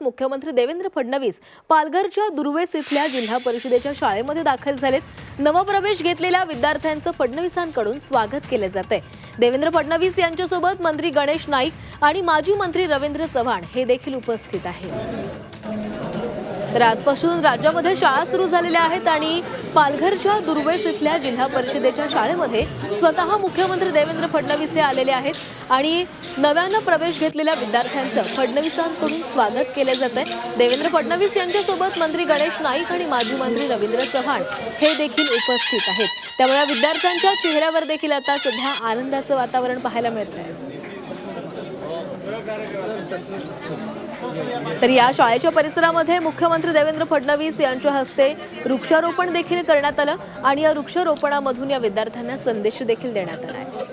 मुख्यमंत्री देवेंद्र फडणवीस पालघरच्या दुर्वेस इथल्या जिल्हा परिषदेच्या शाळेमध्ये दाखल झालेत. नवप्रवेश घेतलेल्या विद्यार्थ्यांचं फडणवीसांकडून स्वागत केलं जात आहे देवेंद्र फडणवीस यांच्यासोबत मंत्री गणेश नाईक आणि माजी मंत्री रवींद्र चव्हाण हे देखील उपस्थित आहेत. तर आजपासून राज्यामध्ये शाळा सुरू झालेल्या आहेत आणि पालघरच्या दुर्वेस इथल्या जिल्हा परिषदेच्या शाळेमध्ये स्वतः मुख्यमंत्री देवेंद्र फडणवीस हे आलेले आहेत आणि नव्यानं प्रवेश घेतलेल्या विद्यार्थ्यांचं फडणवीसांकडून स्वागत केलं जात आहे. देवेंद्र फडणवीस यांच्यासोबत मंत्री गणेश नाईक आणि माजी मंत्री रवींद्र चव्हाण हे देखील उपस्थित आहेत. त्यामुळे या विद्यार्थ्यांच्या चेहऱ्यावर देखील आता सध्या आनंदाचं वातावरण पाहायला मिळत आहे तर या शाळेच्या परिसरामध्ये मुख्यमंत्री देवेंद्र फडणवीस यांच्या हस्ते वृक्षारोपण देखील करण्यात आलं आणि या वृक्षारोपणामधून या विद्यार्थ्यांना संदेश देखील देण्यात आला आहे.